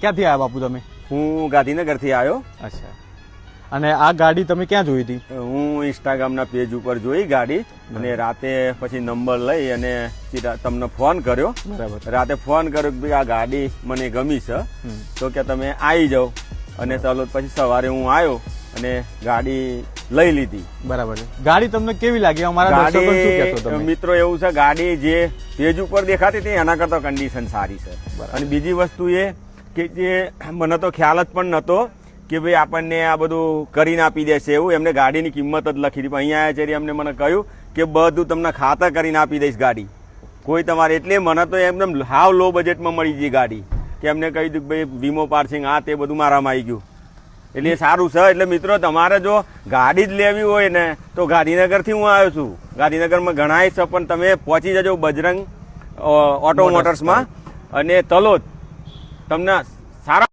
ક્યાંથી આવ્યા બાપુ તમે? હું ગાંધીનગરથી આવ્યો. અચ્છા. અને આ ગાડી તમે ક્યાં જોઈ હતી? હું ઇન્સ્ટાગ્રામના પેજ ઉપર જોઈ ગાડી અને રાતે પછી નંબર લઈ અને તમને ફોન કર્યો. બરાબર. રાતે ફોન કર્યો કે આ ગાડી મને ગમી છે. તો કે તમે આવી જાઓ. અને ચાલો પછી સવારે હું આવ્યો અને ગાડી લઈ લીધી. બરાબર. ગાડી તમને કેવી લાગી? અમારા ગાડી મિત્રો એવું છે ગાડી જે પેજ ઉપર દેખાતી હતી એના કરતા કન્ડિશન સારી છે. અને બીજી વસ્તુ એ કે જે મને તો ખ્યાલ જ પણ નહોતો કે ભાઈ આપણને આ બધું કરીને આપી દેશે એવું. એમને ગાડીની કિંમત જ લખી દીધી. અહીંયા આવ્યા છે એમને મને કહ્યું કે બધું તમને ખાતર કરીને આપી દઈશ ગાડી. કોઈ તમારે એટલે મને તો એકદમ હાવ લો બજેટમાં મળી ગઈ ગાડી. કે એમને કહી દીધું ભાઈ વીમો પાર્સિંગ આ તે બધું મારામાં આવી ગયું. એટલે સારું છે. એટલે મિત્રો તમારે જો ગાડી જ લેવી હોય ને તો ગાંધીનગરથી હું આવ્યો છું. ગાંધીનગરમાં ઘણાય છે પણ તમે પહોંચી જજો બજરંગ ઓટો મોટર્સમાં અને તલોદ. તમને સારા